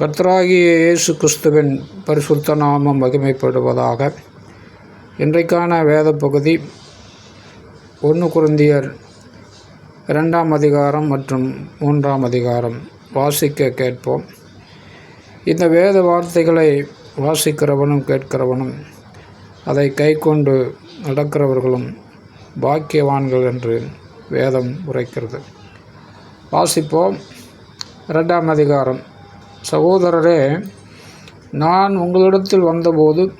கர்த்தராகிய இயேசு கிறிஸ்துவின் பரிசுத்த நாமம் மகிமைப்படுவதாக. இன்றைக்கான வேத பகுதி ஒன்று குருந்தியர் இரண்டாம் அதிகாரம் மற்றும் மூன்றாம் அதிகாரம் வாசிக்க கேட்போம். இந்த வேத வார்த்தைகளை வாசிக்கிறவனும் கேட்கிறவனும் அதை கைக்கொண்டு நடக்கிறவர்களும் பாக்கியவான்கள் என்று வேதம் உரைக்கிறது. வாசிப்போம் இரண்டாம் அதிகாரம். சகோதரரே நான் உங்களிடத்தில் வந்தபோது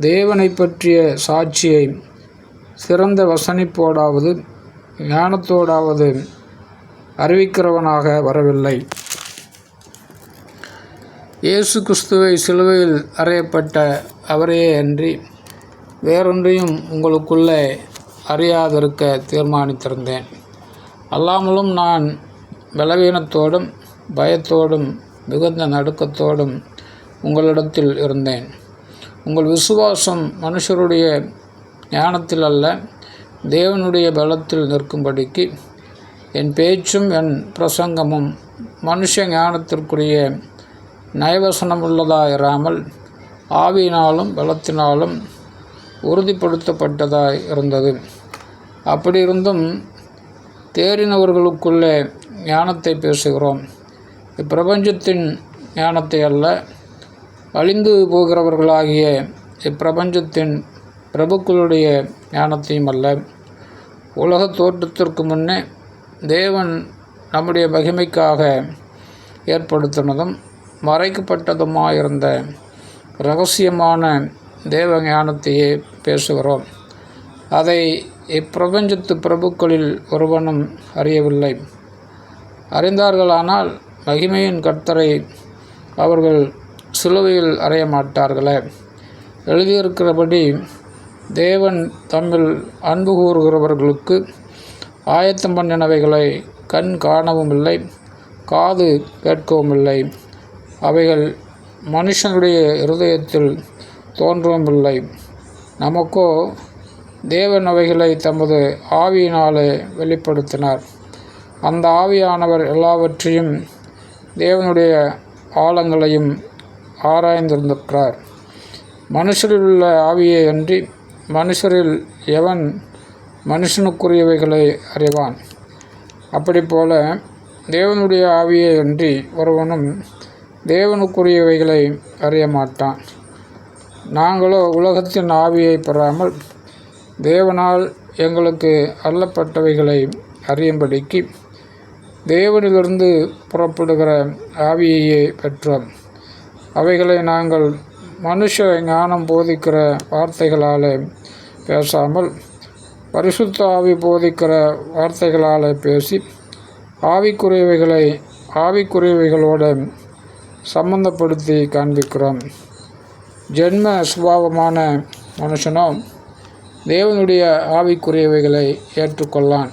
தேவனை பற்றிய சாட்சியை சிறந்த வசனிப்போடாவது ஞானத்தோடாவது அறிவிக்கிறவனாக வரவில்லை. இயேசு கிறிஸ்துவை சிலுவையில் அறையப்பட்ட அவரையே அன்றி வேறொன்றையும் உங்களுக்குள்ளே அறியாதிருக்க தீர்மானித்திருந்தேன். அல்லாமலும் நான் பலவீனத்தோடும் பயத்தோடும் மிகுந்த நடுக்கத்தோடும் உங்களிடத்தில் இருந்தேன். உங்கள் விசுவாசம் மனுஷருடைய ஞானத்தில் அல்ல தேவனுடைய பலத்தில் நிற்கும்படிக்கு என் பேச்சும் என் பிரசங்கமும் மனுஷ ஞானத்திற்குரிய நயவசனமுள்ளதாயிராமல் ஆவியினாலும் பலத்தினாலும் உறுதிப்படுத்தப்பட்டதாய் இருந்தது. அப்படி இருந்தும் தேறினவர்களுக்குள்ளே ஞானத்தை பேசுகிறோம். இப்பிரபஞ்சத்தின் ஞானத்தை அல்ல அழிந்து போகிறவர்களாகிய இப்பிரபஞ்சத்தின் பிரபுக்களுடைய ஞானத்தையும் அல்ல. உலக தோற்றத்திற்கு முன்னே தேவன் நம்முடைய மகிமைக்காக ஏற்படுத்தினதும் மறைக்கப்பட்டதுமாயிருந்த ரகசியமான தேவ ஞானத்தையே பேசுகிறோம். அதை இப்பிரபஞ்சத்து பிரபுக்களில் ஒருவனும் அறியவில்லை. அறிந்தார்களானால் மகிமையின் கர்த்தரை அவர்கள் சிலுவையில் அறைய மாட்டார்களே எழுதியிருக்கிறபடி தேவன் தம்மில் அன்பு கூறுகிறவர்களுக்கு ஆயத்தம் பண்ணினவைகளை கண் காணவும் இல்லை காது கேட்கவும் இல்லை அவைகள் மனுஷனுடைய இருதயத்தில் தோன்றவும் இல்லை நமக்கோ தேவன் அவைகளை தமது ஆவியினாலே வெளிப்படுத்தினார். அந்த ஆவியானவர் எல்லாவற்றையும் தேவனுடைய ஆழங்களையும் ஆராய்ந்திருந்திருக்கிறார் மனுஷரில் உள்ள ஆவியை அன்றி மனுஷரில் எவன் மனுஷனுக்குரியவைகளை அறிவான்? அப்படி போல தேவனுடைய ஆவியை அன்றி ஒருவனும் தேவனுக்குரியவைகளை அறிய மாட்டான் நாங்களோ உலகத்தின் ஆவியை பெறாமல் தேவனால் எங்களுக்கு அள்ளப்பட்டவைகளை அறியும்படிக்கு தேவனிலிருந்து புறப்படுகிற ஆவியையே பெற்றோம். அவைகளை நாங்கள் மனுஷ ஞானம் போதிக்கிற வார்த்தைகளால் பேசாமல் பரிசுத்த ஆவி போதிக்கிற வார்த்தைகளால் பேசி ஆவிக்குரியவைகளை ஆவிக்குரியவைகளோடு சம்பந்தப்படுத்தி காண்பிக்கிறோம். ஜென்ம சுபாவமான மனுஷனோ தேவனுடைய ஆவிக்குரியவைகளை ஏற்றுக்கொள்ளான்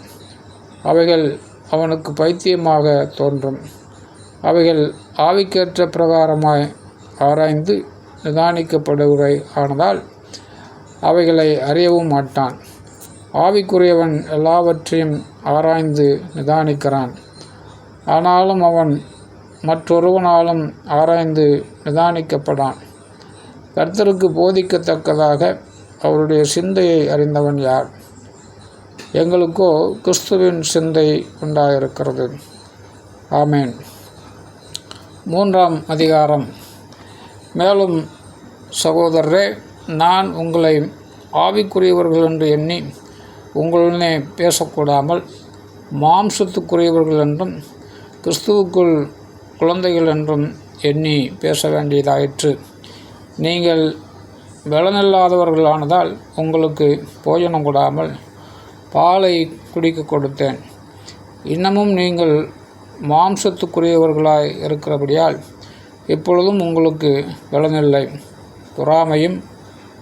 அவைகள் அவனுக்கு பைத்தியமாக தோன்றும். அவைகள் ஆவிக்கேற்ற பிரகாரமாய் ஆராய்ந்து நிதானிக்கப்படுகிறை ஆனதால் அவைகளை அறியவும் மாட்டான். ஆவிக்குரியவன் எல்லாவற்றையும் ஆராய்ந்து நிதானிக்கிறான். ஆனாலும் அவன் மற்றொருவனாலும் ஆராய்ந்து நிதானிக்கப்படான். கர்த்தருக்கு போதிக்கத்தக்கதாக அவருடைய சிந்தையை அறிந்தவன் யார்? எங்களுக்கோ கிறிஸ்துவின் சிந்தை உண்டாயிருக்கிறது. ஆமேன். மூன்றாம் அதிகாரம். மேலும் சகோதரரே நான் உங்களை ஆவிக்குரியவர்கள் என்று எண்ணி உங்களுடனே பேசக்கூடாமல் மாம்சத்துக்குரியவர்கள் என்றும் கிறிஸ்துவுக்குள் குழந்தைகள் என்றும் எண்ணி பேச வேண்டியதாயிற்று. நீங்கள் பலனில்லாதவர்களானதால் உங்களுக்கு போஜனம் கூடாமல் பாலை குடிக்க கொடுத்தேன். இன்னமும் நீங்கள் மாம்சத்துக்குரியவர்களாய் இருக்கிறபடியால் இப்பொழுதும் உங்களுக்கு பலனில்லை. பொறாமையும்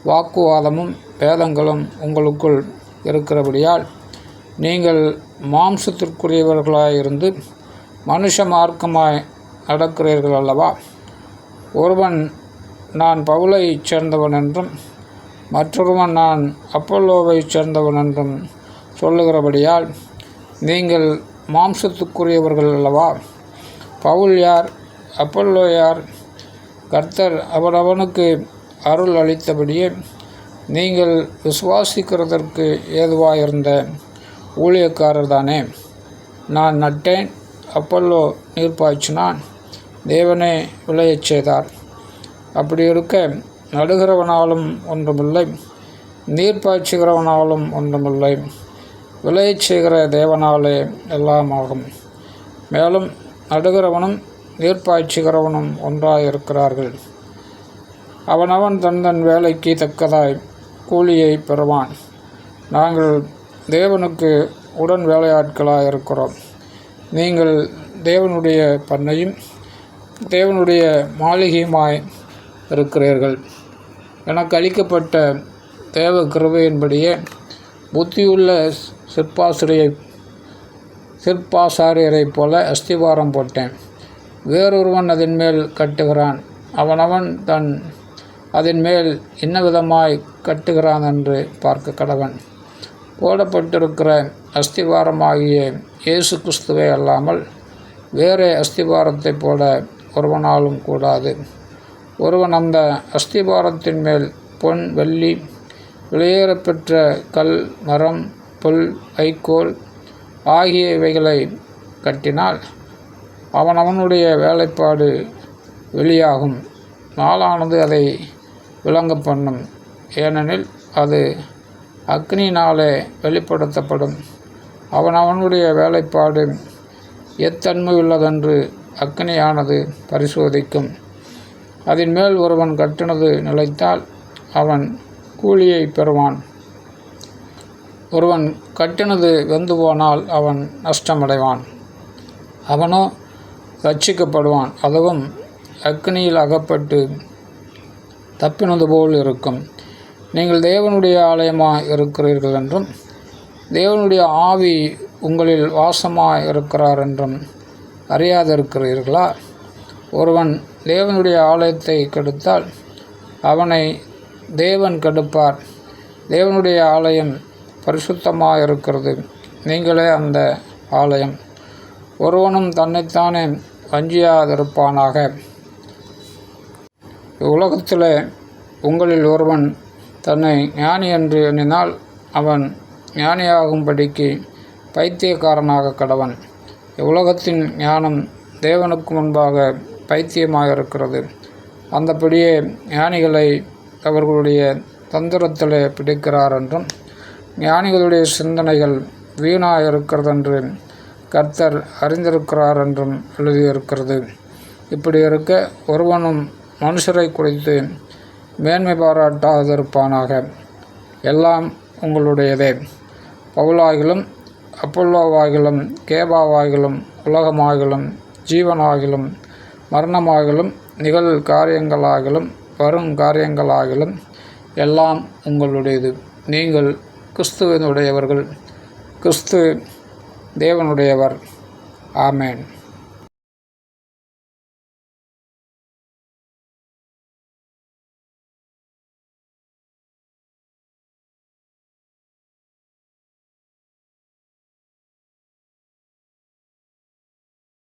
வாக்குவாதமும் வேதங்களும் உங்களுக்குள் இருக்கிறபடியால் நீங்கள் மாம்சத்திற்குரியவர்களாயிருந்து மனுஷ மார்க்கமாய் நடக்கிறீர்கள் அல்லவா? ஒருவன் நான் பவுலைச் சேர்ந்தவன் என்றும் மற்றொருவன் நான் அப்பல்லோவைச் சேர்ந்தவன் என்றும் சொல்லுகிறபடியால் நீங்கள் மாம்சத்துக்குரியவர்கள் அல்லவா? பவுல் யார்? அப்பல்லோ யார்? கர்த்தர் அவனவனுக்கு அருள் அளித்தபடியே நீங்கள் விசுவாசிக்கிறதற்கு ஏதுவாயிருந்த ஊழியக்காரர் தானே நான் நட்டேன் அப்பல்லோ நீர்ப்பாய்ச்சினான் தேவனே விளையச் செய்தார். அப்படி இருக்க நடுகிறவனாலும் ஒன்றுமில்லை நீர் பாய்ச்சுகிறவனாலும் ஒன்றுமில்லை. விளையச் செய்கிற தேவனாலே எல்லாம் ஆகும். மேலும் நடுகிறவனும் நீர்ப்பாய்ச்சுகிறவனும் ஒன்றாயிருக்கிறார்கள். அவனவன் தன் தன் வேலைக்கு தக்கதாய் கூலியை பெறுவான். நாங்கள் தேவனுக்கு உடன் வேலையாட்களாக இருக்கிறோம் நீங்கள் தேவனுடைய பண்ணையும் தேவனுடைய மாளிகையுமாய் இருக்கிறீர்கள். எனக்கு அளிக்கப்பட்ட தேவ கிருபையின்படியே புத்தியுள்ள சிற்பாசிரியை சிற்பாசாரியரைப் போல அஸ்திவாரம் போட்டேன். வேறொருவன் அதன் மேல் கட்டுகிறான். அவனவன் தன் அதன் மேல் என்ன விதமாய் கட்டுகிறான் என்று பார்க்க கடவன். போடப்பட்டிருக்கிற அஸ்திவாரமாகிய இயேசு கிறிஸ்துவே அல்லாமல் வேறே அஸ்திவாரத்தை போட ஒருவனாலும் கூடாது. ஒருவன் அந்த அஸ்திவாரத்தின் மேல் பொன் வெள்ளி வெளியேறப்பெற்ற கல் மரம் புல் வைக்கோல் ஆகியவைகளை கட்டினால் அவன் அவனுடைய வேலைப்பாடு வெளியாகும். நாளானது அதை விளங்க பண்ணும். ஏனெனில் அது அக்னினாலே வெளிப்படுத்தப்படும். அவன் அவனுடைய வேலைப்பாடு எத்தன்மையுள்ளதென்று அக்னியானது பரிசோதிக்கும். அதன் மேல் ஒருவன் கட்டினது நிலைத்தால் அவன் கூலியை பெறுவான். ஒருவன் கட்டினது வெந்து போனால் அவன் நஷ்டமடைவான். அவனோ ரட்சிக்கப்படுவான் அதுவும் அக்னியில் அகப்பட்டு தப்பினது போல் இருக்கும். நீங்கள் தேவனுடைய ஆலயமாக இருக்கிறீர்கள் என்றும் தேவனுடைய ஆவி உங்களில் வாசமாக இருக்கிறார் என்றும் அறியாதிருக்கிறீர்களா? ஒருவன் தேவனுடைய ஆலயத்தை கெடுத்தால் அவனை தேவன் கெடுப்பார். தேவனுடைய ஆலயம் பரிசுத்தமாக இருக்கிறது நீங்களே அந்த ஆலயம். ஒருவனும் தன்னைத்தானே வஞ்சியாதிருப்பானாக. உலகத்தில் உங்களில் ஒருவன் தன்னை ஞானி என்று எண்ணினால் அவன் ஞானியாகும்படிக்கு பைத்தியக்காரனாக கடவன். இவ்வுலகத்தின் ஞானம் தேவனுக்கு முன்பாக பைத்தியமாக இருக்கிறது அந்தபடியே ஞானிகளை அவர்களுடைய தந்திரத்தில் பிடிக்கிறார் என்றும் ஞானிகளுடைய சிந்தனைகள் வீணாக இருக்கிறதென்று கர்த்தர் அறிந்திருக்கிறார் என்றும் எழுதியிருக்கிறது. இப்படி இருக்க ஒருவனும் மனுஷரை குறித்து மேன்மை பாராட்டாதிருப்பானாக. எல்லாம் உங்களுடையதே. பவுலாகிலும் அப்பல்லோவாகிலும் கேபாவாகிலும் உலகமாகிலும் ஜீவனாகிலும் மரணமாகிலும் நிகழ் காரியங்களாகிலும் வரும் காரியங்களாகிலும் எல்லாம் உங்களுடையது. நீங்கள் கிறிஸ்துவனுடையவர்கள் கிறிஸ்து தேவனுடையவர். ஆமேன்.